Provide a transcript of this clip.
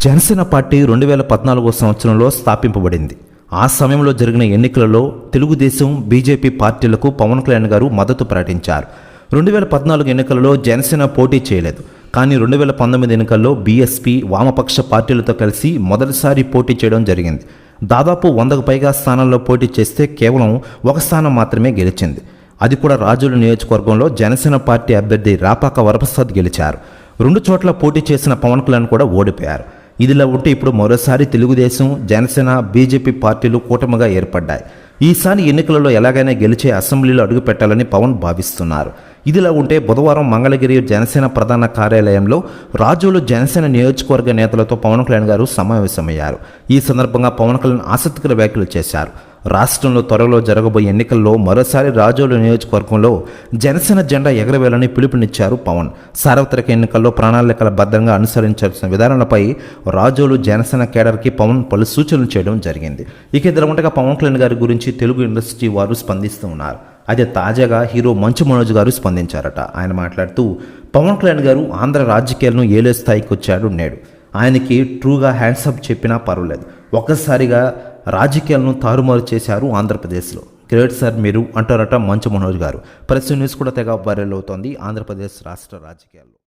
Janasena party రెండు వేల పద్నాలుగో సంవత్సరంలో స్థాపింపబడింది. ఆ సమయంలో జరిగిన ఎన్నికలలో తెలుగుదేశం బీజేపీ పార్టీలకు పవన్ కళ్యాణ్ గారు మద్దతు ప్రకటించారు. రెండు వేల పద్నాలుగు ఎన్నికలలో జనసేన పోటీ చేయలేదు. కానీ రెండు వేల పంతొమ్మిది ఎన్నికల్లో బీఎస్పీ వామపక్ష పార్టీలతో కలిసి మొదటిసారి పోటీ చేయడం జరిగింది. దాదాపు వందకు పైగా స్థానాల్లో పోటీ చేస్తే కేవలం ఒక స్థానం మాత్రమే గెలిచింది. అది కూడా రాజుల నియోజకవర్గంలో జనసేన పార్టీ అభ్యర్థి రాపాక వరప్రసాద్ గెలిచారు. రెండు చోట్ల పోటీ చేసిన పవన్ కళ్యాణ్ కూడా ఓడిపోయారు. ఇదిలా ఉంటే ఇప్పుడు మరోసారి తెలుగుదేశం జనసేన బీజేపీ పార్టీలు కూటమిగా ఏర్పడ్డాయి. ఈసారి ఎన్నికలలో ఎలాగైనా గెలిచే అసెంబ్లీలో అడుగుపెట్టాలని పవన్ భావిస్తున్నారు. ఇదిలా ఉంటే బుధవారం మంగళగిరి జనసేన ప్రధాన కార్యాలయంలో రాజులు జనసేన నియోజకవర్గ నేతలతో పవన్ కళ్యాణ్ గారు సమావేశమయ్యారు. ఈ సందర్భంగా పవన్ కళ్యాణ్ ఆసక్తికర వ్యాఖ్యలు చేశారు. రాష్ట్రంలో త్వరలో జరగబోయే ఎన్నికల్లో మరోసారి రాజోలు నియోజకవర్గంలో జనసేన జెండా ఎగరవేయాలని పిలుపునిచ్చారు పవన్. సార్వత్రిక ఎన్నికల్లో ప్రణాళికల భద్రంగా అనుసరించాల్సిన విధానాలపై రాజోలు జనసేన కేడర్కి పవన్ పలు సూచనలు చేయడం జరిగింది. ఇక ఇద్దరు ఉండగా పవన్ కళ్యాణ్ గారి గురించి తెలుగు ఇండస్ట్రీ వారు స్పందిస్తూ ఉన్నారు. అదే తాజాగా హీరో మంచు మనోజ్ గారు స్పందించారట. ఆయన మాట్లాడుతూ పవన్ కళ్యాణ్ గారు ఆంధ్ర రాజకీయాలను ఏలే స్థాయికి వచ్చాడు నేడు. ఆయనకి ట్రూగా హ్యాండ్సప్ చెప్పినా పర్వాలేదు. ఒక్కసారిగా రాజకీయాలను తారుమారు చేశారు ఆంధ్రప్రదేశ్లో. గ్రేట్ సార్ మీరు అంటారట మంచు మనోజ్ గారు. ప్రెస్ న్యూస్ కూడా తెగ వైరల్ అవుతోంది ఆంధ్రప్రదేశ్ రాష్ట్ర రాజకీయాల్లో.